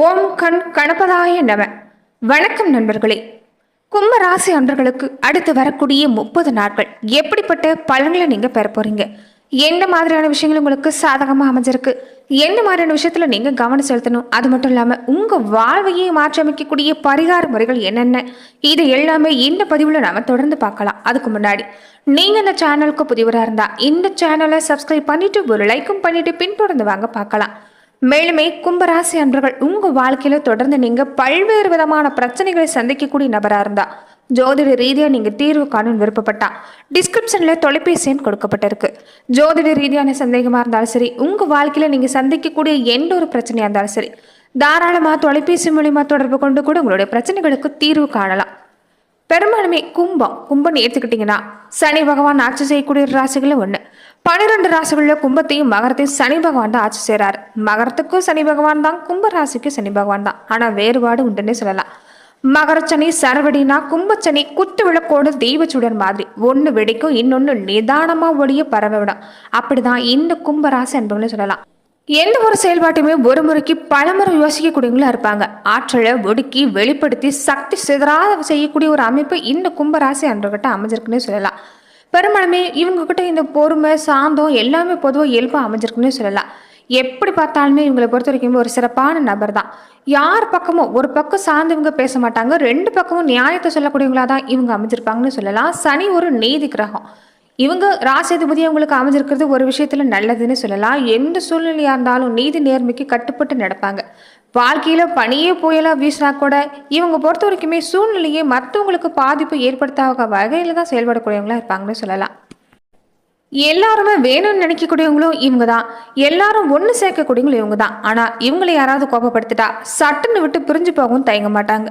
ஓம் கண் கணபதாய நம. வணக்கம் நண்பர்களே. கும்பராசி அன்பர்களுக்கு அடுத்து வரக்கூடிய முப்பது நாட்கள் எப்படிப்பட்ட பலன்களை நீங்கள் பெற போகிறீங்க எந்த மாதிரியான விஷயங்கள் உங்களுக்கு சாதகமாக அமைஞ்சிருக்கு? எந்த மாதிரியான விஷயத்தில் நீங்கள் கவனம் செலுத்தணும்? அது மட்டும் இல்லாமல் உங்கள் வாழ்வையே மாற்றியமைக்கக்கூடிய பரிகார முறைகள் என்னென்ன? இது எல்லாமே இந்த பதிவில் நாம் தொடர்ந்து பார்க்கலாம். அதுக்கு முன்னாடி நீங்கள் இந்த சேனலுக்கு புதிவராக இருந்தால் இந்த சேனலை சப்ஸ்கிரைப் பண்ணிட்டு ஒரு லைக்கும் பண்ணிவிட்டு பின்தொடர்ந்து வாங்க பார்க்கலாம். மேலுமே கும்பராசி அன்பர்கள் உங்க வாழ்க்கையில தொடர்ந்து நீங்க பல்வேறு விதமான பிரச்சனைகளை சந்திக்கக்கூடிய நபரா இருந்தா ஜோதிட ரீதியா நீங்க தீர்வு காணும் விருப்பப்பட்டா டிஸ்கிரிப்ஷன்ல தொலைபேசி எண் கொடுக்கப்பட்டிருக்கு. ஜோதிட ரீதியான சந்தேகமா இருந்தாலும் சரி உங்க வாழ்க்கையில நீங்க சந்திக்கக்கூடிய எந்த ஒரு பிரச்சனையா இருந்தாலும் சரி தாராளமா தொலைபேசி மூலியமா தொடர்பு கொண்டு கூட உங்களுடைய பிரச்சனைகளுக்கு தீர்வு காணலாம். பெரும்பாலுமே கும்பம் கும்பம் ஏற்றுக்கிட்டிங்கன்னா சனி பகவான் ஆட்சி செய்யக்கூடிய ராசிகளும் ஒன்று பன்னிரெண்டு ராசிகளில் கும்பத்தையும் மகரத்தையும் சனி பகவான் தான் ஆட்சி செய்கிறார் மகரத்துக்கும் சனி பகவான் தான் கும்ப ராசிக்கும் சனி பகவான் தான் ஆனால் வேறுபாடு உண்டுன்னே சொல்லலாம். மகரச்சனி சரவடினா கும்பச்சனி குத்து விளக்கோடு தெய்வச்சுடர் மாதிரி. ஒன்று வெடிக்கும் இன்னொன்று நிதானமாக ஒளிய பரவ விடும். அப்படிதான் இந்த கும்பராசி ராசி சொல்லலாம். எந்த ஒரு செயல்பாட்டையுமே ஒரு முறைக்கு பலமுறை யோசிக்கக்கூடியவங்களா இருப்பாங்க. ஆற்றலை ஒடுக்கி வெளிப்படுத்தி சக்தி சிதறாத செய்யக்கூடிய ஒரு அமைப்பு இந்த கும்பராசி அன்பர்கிட்ட அமைஞ்சிருக்குன்னே சொல்லலாம். பெரும்பாலுமே இவங்கக்கிட்ட இந்த பொறுமை சாந்தம் எல்லாமே பொதுவாக இயல்பாக அமைஞ்சிருக்குன்னே சொல்லலாம். எப்படி பார்த்தாலுமே இவங்களை பொறுத்த வரைக்கும் ஒரு சிறப்பான நபர் தான். யார் பக்கமும் ஒரு பக்கம் சார்ந்தவங்க பேச மாட்டாங்க ரெண்டு பக்கமும் நியாயத்தை சொல்லக்கூடியவங்களா தான் இவங்க அமைஞ்சிருப்பாங்கன்னு சொல்லலாம். சனி ஒரு நீதி கிரகம். இவங்க ராசிதிபதி அவங்களுக்கு அமைஞ்சிருக்கிறது ஒரு விஷயத்துல நல்லதுன்னு சொல்லலாம். எந்த சூழ்நிலையா இருந்தாலும் நீதி நேர்மைக்கு கட்டுப்பட்டு நடப்பாங்க. வாழ்க்கையில் பனியே புயலாக வீசினா கூட இவங்க பொறுத்த வரைக்குமே சூழ்நிலையை மற்றவங்களுக்கு பாதிப்பு ஏற்படுத்தாத வகையில் தான் செயல்படக்கூடியவங்களா இருப்பாங்கன்னு சொல்லலாம். எல்லாருமே வேணும்னு நினைக்கக்கூடியவங்களும் இவங்க தான். எல்லாரும் ஒன்று சேர்க்கக்கூடியவங்களும் இவங்க தான். ஆனால் இவங்களை யாராவது கோபப்படுத்திட்டா சட்டுன்னு விட்டு பிரிஞ்சு போகவும் தயங்க மாட்டாங்க.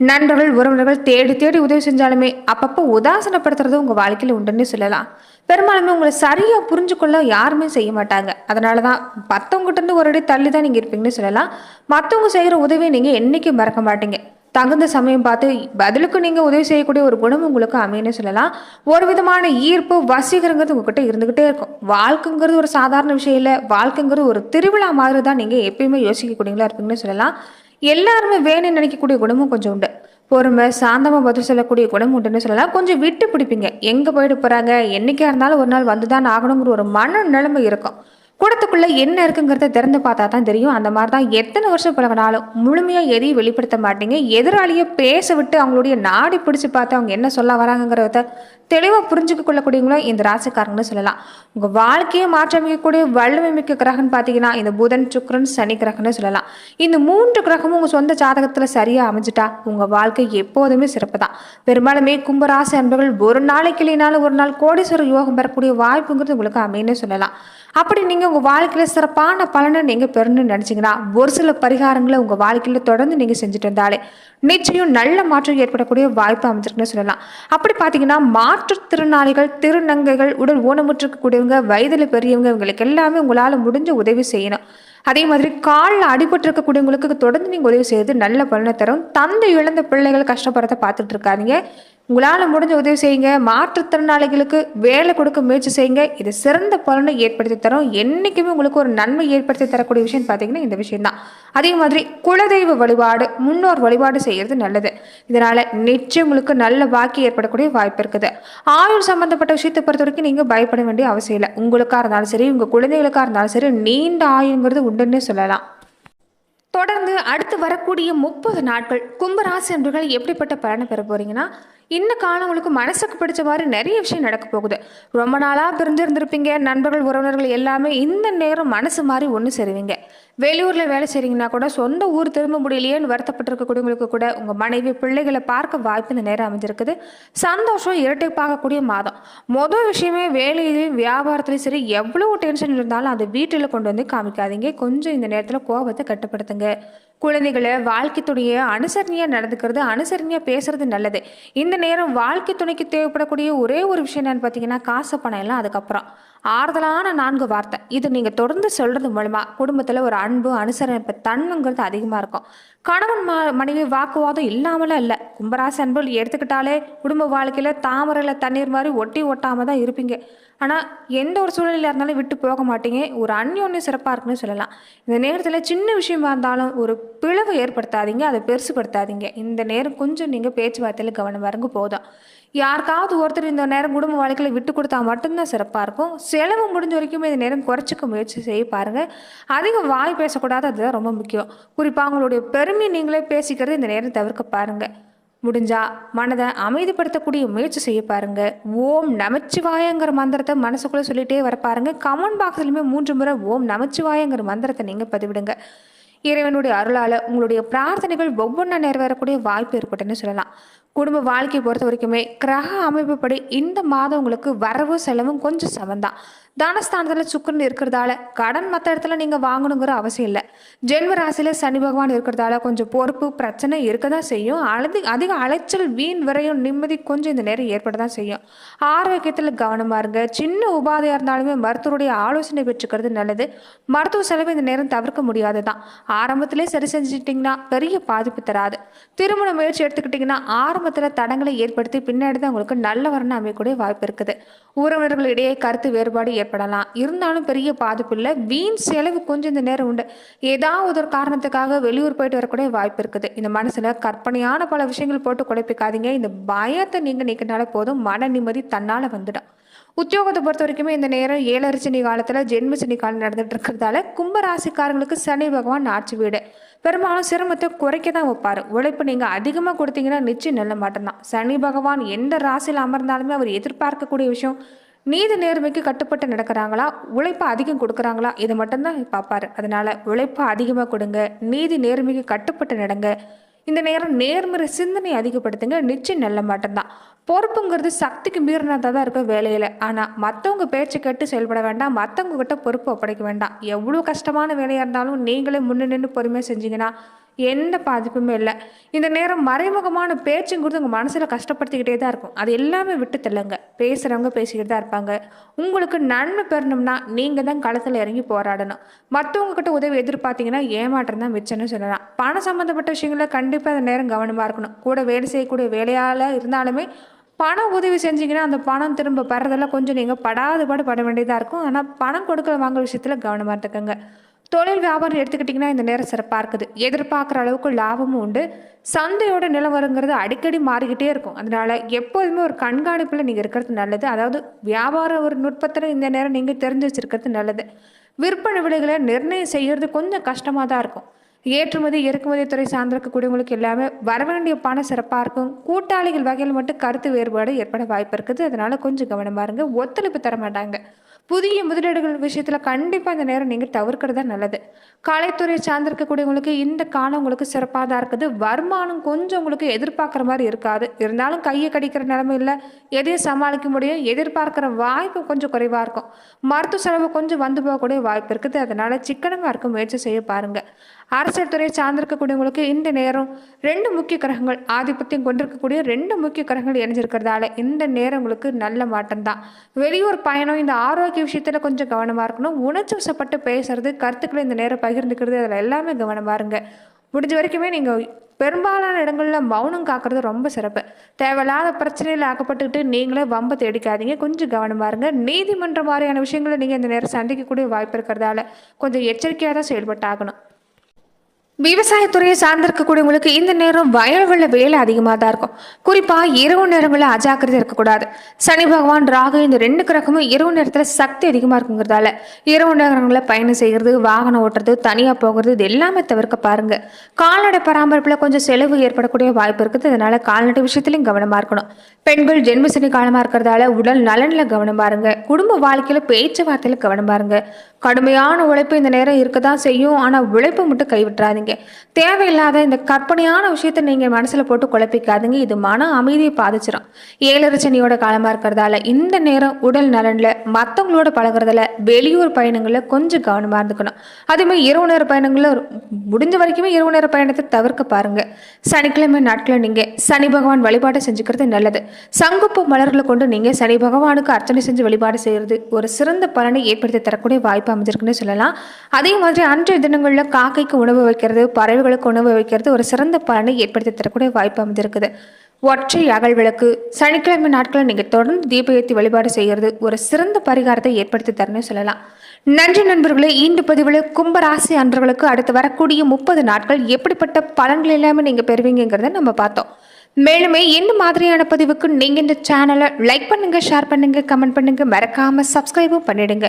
நண்பர்கள் உறவினர்கள் தேடி தேடி உதவி செஞ்சாலுமே அப்பப்போ உதாசனப்படுத்துறது உங்கள் வாழ்க்கையில் உண்டுன்னு சொல்லலாம். பெரும்பாலுமே உங்களை சரியாக புரிஞ்சுக்கொள்ள யாருமே செய்ய மாட்டாங்க. அதனால தான் மற்றவங்ககிட்டருந்து ஒரு அடி தள்ளி தான் நீங்கள் இருப்பீங்கன்னு சொல்லலாம். மற்றவங்க செய்கிற உதவியை நீங்கள் என்றைக்கும் மறக்க மாட்டீங்க. தகுந்த சமயம் பார்த்து பதிலுக்கு நீங்கள் உதவி செய்யக்கூடிய ஒரு குணம் உங்களுக்கு அமையன்னு சொல்லலாம். ஒரு விதமான ஈர்ப்பு வசீகரங்கிறது உங்ககிட்ட இருந்துக்கிட்டே இருக்கும். வாழ்க்கைங்கிறது ஒரு சாதாரண விஷயம் இல்லை. வாழ்க்கைங்கிறது ஒரு திருவிழா மாதிரி தான் நீங்கள் எப்பயுமே யோசிக்கக்கூடியங்களா இருப்பீங்கன்னு சொல்லலாம். எல்லாருமே வேணும்னு நினைக்கக்கூடிய குணமும் கொஞ்சம் உண்டு. பொறுமை சாந்தமாக பதில் சொல்லக்கூடிய குணம் உண்டுன்னு சொல்லலாம். கொஞ்சம் விட்டு பிடிப்பீங்க. எங்கே போயிட்டு போகிறாங்க என்றைக்காக இருந்தாலும் ஒரு நாள் வந்து தான் ஆகணுங்கிற ஒரு மன நிலைமை இருக்கும். கூடத்துக்குள்ளே என்ன இருக்குங்கிறத திறந்து பார்த்தா தான் தெரியும். அந்த மாதிரி தான் எத்தனை வருஷம் பழகினாலும் முழுமையாக எதையும் வெளிப்படுத்த மாட்டீங்க. எதிராளியை பேச விட்டு அவங்களுடைய நாடி பிடிச்சி பார்த்து அவங்க என்ன சொல்ல வராங்கிறத தெளிவாக புரிஞ்சுக்க கொள்ளக்கூடியவங்களும் இந்த ராசிக்காரங்கன்னு சொல்லலாம். உங்கள் வாழ்க்கையை மாற்றமைக்கக்கூடிய வல்லமை மிக்க கிரகம்னு பார்த்தீங்கன்னா இந்த புதன் சுக்கரன் சனி கிரகம்னு சொல்லலாம். இந்த மூன்று கிரகமும் உங்கள் சொந்த ஜாதகத்தில் சரியாக அமைஞ்சிட்டா உங்கள் வாழ்க்கை எப்போதுமே சிறப்பு தான் பெரும்பாலுமே கும்பராசி அன்பர்கள் ஒரு நாளைக்கு இல்லைனாலும் ஒரு நாள் கோடீஸ்வரர் யோகம் பெறக்கூடிய வாய்ப்புங்கிறது உங்களுக்கு அமைன்னு சொல்லலாம். அப்படி நீங்கள் உங்கள் வாழ்க்கையில் சிறப்பான பலனை நீங்கள் பெறணும்னு நினச்சிங்கன்னா ஒரு சில பரிகாரங்களை உங்கள் வாழ்க்கையில் தொடர்ந்து நீங்கள் செஞ்சுட்டு இருந்தாலே நிச்சயம் நல்ல மாற்றம் ஏற்படக்கூடிய வாய்ப்பு அமைஞ்சிருக்குன்னு சொல்லலாம். அப்படி பார்த்தீங்கன்னா மாற்றுத்திறனாளிகள் திருநங்கைகள் உடல் ஊனமுற்றிருக்கக்கூடியவங்க வயதில் பெரியவங்க இவங்களுக்கு எல்லாமே உங்களால் முடிஞ்ச உதவி செய்யணும். அதே மாதிரி காலில் அடிபட்டு இருக்கக்கூடியவங்களுக்கு தொடர்ந்து நீங்கள் உதவி செய்வது நல்ல பலனை தரும். தந்தை இழந்த பிள்ளைகள் கஷ்டப்படுறத பார்த்துட்டு இருக்காதிங்க. உங்களால் முடிஞ்ச உதவி செய்யுங்க. மாற்றுத்திறனாளிகளுக்கு வேலை கொடுக்க முயற்சி செய்யுங்க. இது சிறந்த பலனை ஏற்படுத்தி தரும். என்றைக்குமே உங்களுக்கு ஒரு நன்மை ஏற்படுத்தி தரக்கூடிய விஷயம் பார்த்தீங்கன்னா இந்த விஷயம் தான் அதே மாதிரி குலதெய்வ வழிபாடு முன்னோர் வழிபாடு செய்கிறது நல்லது. இதனால் நிச்சயம் உங்களுக்கு நல்ல பாக்கி ஏற்படக்கூடிய வாய்ப்பு இருக்குது. ஆயுள் சம்பந்தப்பட்ட விஷயத்தை பொறுத்த வரைக்கும் நீங்கள் பயப்பட வேண்டிய அவசியம் இல்லை. உங்களுக்காக இருந்தாலும் சரி உங்கள் குழந்தைகளுக்காக இருந்தாலும் சரி நீண்ட ஆயுங்கிறது உண்டுன்னே சொல்லலாம். தொடர்ந்து அடுத்து வரக்கூடிய முப்பது நாட்கள் கும்பராசி அன்பர்கள் எப்படிப்பட்ட பலனை பெற போறீங்கன்னா இந்த காலம் உங்களுக்கு மனசுக்கு பிடிச்ச மாதிரி நிறைய விஷயம் நடக்க போகுது. ரொம்ப நாளாக பிரிஞ்சிருந்திருப்பீங்க நண்பர்கள் உறவினர்கள் எல்லாமே இந்த நேரம் மனசு மாதிரி ஒன்று சேருவீங்க. வெளியூரில் வேலை செய்றீங்கன்னா கூட சொந்த ஊர் திரும்ப முடியலையேன்னு வருத்தப்பட்டிருக்கக்கூடியவங்களுக்கு கூட உங்கள் மனைவி பிள்ளைகளை பார்க்க வாய்ப்பு இந்த நேரம் அமைஞ்சிருக்குது. சந்தோஷம் இரட்டைப்பாகக்கூடிய மாதம். மொதல் விஷயமே வேலையிலையும் வியாபாரத்துலையும் சரி எவ்வளோ டென்ஷன் இருந்தாலும் அதை வீட்டில் கொண்டு வந்து காமிக்காதீங்க. கொஞ்சம் இந்த நேரத்தில் கோபத்தை கட்டுப்படுத்துங்க. குழந்தைகளை வாழ்க்கை துணையை அனுசரணையாக நடந்துக்கிறது அனுசரணையாக பேசுறது நல்லது. இந்த நேரம் வாழ்க்கை துணைக்கு தேவைப்படக்கூடிய ஒரே ஒரு விஷயம் என்னன்னு பார்த்தீங்கன்னா காசு பணம் எல்லாம் அதுக்கப்புறம். ஆறுதலான நான்கு வார்த்தை. இது நீங்கள் தொடர்ந்து சொல்கிறது மூலமாக குடும்பத்தில் ஒரு அன்பு அனுசரிப்பு தன்மைங்கிறது அதிகமாக இருக்கும். கணவன் ம மனைவி வாக்குவாதம் இல்லாமலாம் இல்லை கும்பராசி அன்பல் எடுத்துக்கிட்டாலே குடும்ப வாழ்க்கையில் தாமரையில் தண்ணீர் மாதிரி ஒட்டி ஒட்டாமல் தான் இருப்பீங்க. ஆனால் எந்த ஒரு சூழலில் இருந்தாலும் விட்டு போக மாட்டீங்க. ஒரு அந்யோன்யம் சிறப்பாக இருக்குன்னு சொல்லலாம். இந்த நேரத்தில் சின்ன விஷயமா இருந்தாலும் ஒரு பிளவை ஏற்படுத்தாதீங்க. அதை பெருசுப்படுத்தாதீங்க இந்த நேரம் கொஞ்சம் நீங்கள் பேச்சுவார்த்தையில் கவனம் வரங்க போதும். யாருக்காவது ஒருத்தர் இந்த நேரம் குடும்ப வாழ்க்கையில் விட்டு கொடுத்தா மட்டும்தான் சிறப்பாக இருக்கும். செலவு முடிஞ்ச வரைக்கும் இந்த நேரம் குறைச்சிக்க முயற்சி செய்ய பாருங்கள் அதிகம் வாய் பேசக்கூடாது அதுதான் ரொம்ப முக்கியம். குறிப்பாக உங்களுடைய பெருமை நீங்களே பேசிக்கிறது இந்த நேரம் தவிர்க்க பாருங்கள் முடிஞ்சா மனதை அமைதிப்படுத்தக்கூடிய முயற்சி செய்ய பாருங்க. ஓம் நமச்சிவாயங்கிற மந்திரத்தை மனசுக்குள்ளே சொல்லிட்டே வர பாருங்க. கமெண்ட் பாக்ஸ்லையுமே மூன்று முறை ஓம் நமச்சிவாயங்கிற மந்திரத்தை நீங்கள் பதிவிடுங்க. இறைவனுடைய அருளால் உங்களுடைய பிரார்த்தனைகள் ஒவ்வொன்றா நிறைவேறக்கூடிய வாய்ப்பு ஏற்பட்டுன்னு சொல்லலாம். குடும்ப வாழ்க்கையை பொறுத்த வரைக்குமே கிரக அமைப்புப்படி இந்த மாதம் உங்களுக்கு வரவு செலவும் கொஞ்சம் சமந்தான் தனஸ்தானத்தில் சுக்கரன் இருக்கிறதால கடன் மற்ற இடத்துல நீங்கள் வாங்கணுங்கிற அவசியம் இல்லை. ஜென்ம ராசியில் சனி பகவான் இருக்கிறதால கொஞ்சம் பொறுப்பு பிரச்சனை இருக்க தான் செய்யும். அழுது அதிக அலைச்சல் வீண் விரையும் நிம்மதி கொஞ்சம் இந்த நேரம் ஏற்பட தான் செய்யும். ஆரோக்கியத்தில் கவனமாக இருங்க. சின்ன உபாதையாக இருந்தாலுமே மருத்துவருடைய ஆலோசனை பெற்றுக்கிறது நல்லது. மருத்துவ செலவு இந்த நேரம் தவிர்க்க முடியாது தான் ஆரம்பத்திலே சரி செஞ்சுட்டிங்கன்னா பெரிய பாதிப்பு தராது. திருமண முயற்சி எடுத்துக்கிட்டிங்கன்னா ஆரம்பத்தில் தடங்களை ஏற்படுத்தி பின்னாடி தான் உங்களுக்கு நல்ல வரணும் அமையக்கூடிய வாய்ப்பு இருக்குது. உறவினர்களிடையே கருத்து வேறுபாடு ஏற்படலாம் இருந்தாலும் பெரிய பாதிப்பு இல்லை. வீண் செலவு கொஞ்சம் இந்த நேரம் உண்டு. ஏதாவது ஒரு காரணத்துக்காக வெளியூர் போயிட்டு வரக்கூடிய வாய்ப்பு இருக்குது. இந்த மனசில் கற்பனையான பல விஷயங்கள் போட்டு குழப்பிக்காதீங்க. இந்த பயத்தை நீங்கள் நீக்கினாலே போதும். மன நிம்மதி தன்னால் வந்துடும். உத்தியோகத்தை பொறுத்த வரைக்குமே இந்த நேரம் ஏழரிசனி காலத்தில் ஜென்ம சனி காலம் நடந்துட்டு இருக்கிறதால கும்பராசிக்காரங்களுக்கு சனி பகவான் ஆட்சி வீடு. பெரும்பாலும் சிரமத்தை குறைக்க தான் வைப்பார். உழைப்பு நீங்கள் அதிகமாக கொடுத்தீங்கன்னா நிச்சயம் நல்ல மாட்டம்தான் சனி பகவான் எந்த ராசியில் அமர்ந்தாலுமே அவர் எதிர்பார்க்கக்கூடிய விஷயம் நீதி நேர்மைக்கு கட்டுப்பட்டு நடக்கிறாங்களா? உழைப்பு அதிகம் கொடுக்குறாங்களா? இதை மட்டும்தான் பார்ப்பாரு. அதனால உழைப்பு அதிகமாக கொடுங்க நீதி நேர்மைக்கு கட்டுப்பட்டு நடங்க. இந்த நேரம் நேர்மறை சிந்தனை அதிகப்படுத்துங்க நிச்சயம் நல்ல மாட்டம்தான் பொறுப்புங்கிறது சக்திக்கு மீறினதாக தான் இருக்கும் வேலையில். ஆனால் மற்றவங்க பேச்சு கேட்டு செயல்பட வேண்டாம் மற்றவங்க கிட்ட பொறுப்பு ஒப்படைக்க வேண்டாம். எவ்வளோ கஷ்டமான வேலையாக இருந்தாலும் நீங்களே முன்னே நின்று பொறுமையாக செஞ்சீங்கன்னா எந்த பாதிப்புமே இல்லை. இந்த நேரம் மறைமுகமான பேச்சுங்கிறது உங்கள் மனசில் கஷ்டப்படுத்திக்கிட்டே தான் இருக்கும். அது எல்லாமே விட்டு தெல்லுங்க பேசுகிறவங்க பேசிக்கிட்டு தான் இருப்பாங்க. உங்களுக்கு நன்மை பெறணும்னா நீங்கள் தான் களத்தில் இறங்கி போராடணும். மற்றவங்கக்கிட்ட உதவி எதிர்பார்த்தீங்கன்னா ஏமாற்றம் தான் மிச்சம்னு சொல்லலாம். பணம் சம்மந்தப்பட்ட விஷயங்களில் கண்டிப்பாக அந்த நேரம் கவனமாக இருக்கணும். கூட வேலை செய்யக்கூடிய வேலையால் இருந்தாலுமே பணம் உதவி செஞ்சீங்கன்னா அந்த பணம் திரும்ப பெறதெல்லாம் கொஞ்சம் நீங்கள் படாது பாடு பட வேண்டியதாக இருக்கும். ஆனால் பணம் கொடுக்கல வாங்குற விஷயத்தில் கவனமாக இருந்துக்கோங்க. தொழில் வியாபாரம் எடுத்துக்கிட்டிங்கன்னா இந்த நேரம் சிறப்பாக இருக்குது. எதிர்பார்க்குற அளவுக்கு லாபமும் உண்டு. சந்தையோட நிலவரங்கிறது அடிக்கடி மாறிக்கிட்டே இருக்கும். அதனால எப்போதுமே ஒரு கண்காணிப்பில் நீங்கள் இருக்கிறது நல்லது. அதாவது வியாபார ஒரு நுட்பத்தில் இந்த நேரம் நீங்கள் தெரிஞ்சு வச்சிருக்கிறது நல்லது. விற்பனை விலைகளை நிர்ணயம் செய்கிறது கொஞ்சம் கஷ்டமாக தான் இருக்கும். ஏற்றுமதி இறக்குமதி துறை சார்ந்திருக்கக்கூடியவங்களுக்கு எல்லாமே வர வேண்டிய பணம் சிறப்பாக இருக்கும். கூட்டாளிகள் வகையில் மட்டும் கருத்து வேறுபாடு ஏற்பட வாய்ப்பு இருக்குது. அதனால் கொஞ்சம் கவனமாக இருங்க. ஒத்துழைப்பு தர மாட்டாங்க. புதிய முதலீடுகள் விஷயத்தில் கண்டிப்பாக இந்த நேரம் நீங்கள் தவிர்க்கிறது தான் நல்லது. கலைத்துறை சார்ந்திருக்கக்கூடியவங்களுக்கு இந்த காலம் உங்களுக்கு சிறப்பாக தான் இருக்குது. வருமானம் கொஞ்சம் உங்களுக்கு எதிர்பார்க்குற மாதிரி இருக்காது. இருந்தாலும் கையை கடிக்கிற நிலைமை இல்லை. எதையும் சமாளிக்க முடியும்? எதிர்பார்க்குற வாய்ப்பு கொஞ்சம் குறைவாக இருக்கும். மருத்துவ செலவு கொஞ்சம் வந்து போகக்கூடிய வாய்ப்பு இருக்குது. அதனால் சிக்கனமாக இருக்க முயற்சி செய்ய பாருங்கள் அரசியல் துறையை சார்ந்திருக்கக்கூடியவங்களுக்கு இந்த நேரம் ரெண்டு முக்கிய கிரகங்கள் ஆதிபத்தியம் கொண்டிருக்கக்கூடிய ரெண்டு முக்கிய கிரகங்கள் இணைஞ்சிருக்கிறதால இந்த நேரம் உங்களுக்கு நல்ல மாற்றம் தான் வெளியூர் பயணம் இந்த ஆரோக்கிய விஷயத்தில் கொஞ்சம் கவனமாக இருக்கணும். உணர்ச்சி வசப்பட்டு பேசுறது கருத்துக்களை இந்த நேரம் பகிர்ந்துக்கிறது அதில் எல்லாமே கவனமாக இருங்க. முடிஞ்ச வரைக்குமே நீங்கள் பெரும்பாலான இடங்களில் மௌனம் காக்கிறது ரொம்ப சிறப்பு. தேவையில்லாத பிரச்சனையில் ஆக்கப்பட்டுக்கிட்டு நீங்களே வம்ப தேடிக்காதீங்க. கொஞ்சம் கவனமாக இருங்க. நீதிமன்றம் மாதிரியான விஷயங்களை நீங்கள் இந்த நேரம் சந்திக்கக்கூடிய வாய்ப்பு இருக்கிறதால கொஞ்சம் எச்சரிக்கையாக தான் செயல்பட்டாகணும். விவசாயத்துறையை சார்ந்திருக்கக்கூடியவங்களுக்கு இந்த நேரம் வயல்களில் வேலை அதிகமாக தான் இருக்கும். குறிப்பாக இரவு நேரங்களில் அஜாக்கிரதை இருக்கக்கூடாது. சனி பகவான் ராகு இந்த ரெண்டு கிரகமும் இரவு நேரத்தில் சக்தி அதிகமாக இருக்குங்கிறதால இரவு நேரங்களில் பயணம் செய்கிறது வாகனம் ஓட்டுறது தனியாக போகிறது இது எல்லாமே தவிர்க்க பாருங்க. கால்நடை பராமரிப்பில் கொஞ்சம் செலவு ஏற்படக்கூடிய வாய்ப்பு இருக்குது. அதனால கால்நடை விஷயத்துலையும் கவனமாக இருக்கணும். பெண்கள் ஜென்மசனி காலமாக இருக்கிறதால உடல் நலனில் கவனம் பாருங்கள் குடும்ப வாழ்க்கையில் பேச்சுவார்த்தையில் கவனம் பாருங்கள் கடுமையான உழைப்பு இந்த நேரம் இருக்க தான் செய்யும். ஆனால் உழைப்பு மட்டும் கைவிட்டுறாதீங்க. தேவையில்லாத இந்த கற்பனையான விஷயத்த நீங்கள் மனசில் போட்டு குழப்பிக்காதீங்க. இது மன அமைதியை பாதிச்சிடும் ஏழரை சனியோட காலமாக இருக்கிறதால இந்த நேரம் உடல் நலனில் மற்றவங்களோட பழகுறதுல வெளியூர் பயணங்களில் கொஞ்சம் கவனமாக இருந்துக்கணும். அதேமாதிரி இரவு நேர பயணங்களில் முடிஞ்ச வரைக்குமே இரவு நேர பயணத்தை தவிர்க்க பாருங்க. சனிக்கிழமை நாட்களில் நீங்கள் சனி பகவான் வழிபாட்டை செஞ்சுக்கிறது நல்லது. சங்குப்பு மலர்களை கொண்டு நீங்கள் சனி பகவானுக்கு அர்ச்சனை செஞ்சு வழிபாடு செய்கிறது ஒரு சிறந்த பலனை ஏற்படுத்தி தரக்கூடிய வாய்ப்பு அமைஞ்சிருக்குன்னு சொல்லலாம். அதே மாதிரி அன்றைய தினங்களில் காக்கைக்கு உணவு வைக்கிறது பறவைகளுக்கு உணவு வைக்கிறது ஒரு சிறந்த பலனை ஏற்படுத்தி தரக்கூடிய வாய்ப்பு அமைந்திருக்குது. ஒற்றை அகல் விளக்கு சனிக்கிழமை நாட்களில் நீங்கள் தொடர்ந்து தீப ஏற்றி வழிபாடு செய்கிறது ஒரு சிறந்த பரிகாரத்தை ஏற்படுத்தி தரணும்னு சொல்லலாம். நன்றி நண்பர்களே ஈண்டு பதிவில் கும்பராசி அன்றர்களுக்கு அடுத்து வரக்கூடிய முப்பது நாட்கள் எப்படிப்பட்ட பலன்கள் எல்லாமே நீங்கள் பெறுவீங்கிறத நம்ம பார்த்தோம். மேலுமே என்ன மாதிரியான பதிவுக்கு நீங்கள் இந்த சேனலை லைக் பண்ணுங்க ஷேர் பண்ணுங்க கமெண்ட் பண்ணுங்க மறக்காம சப்ஸ்கிரைபும் பண்ணிடுங்க.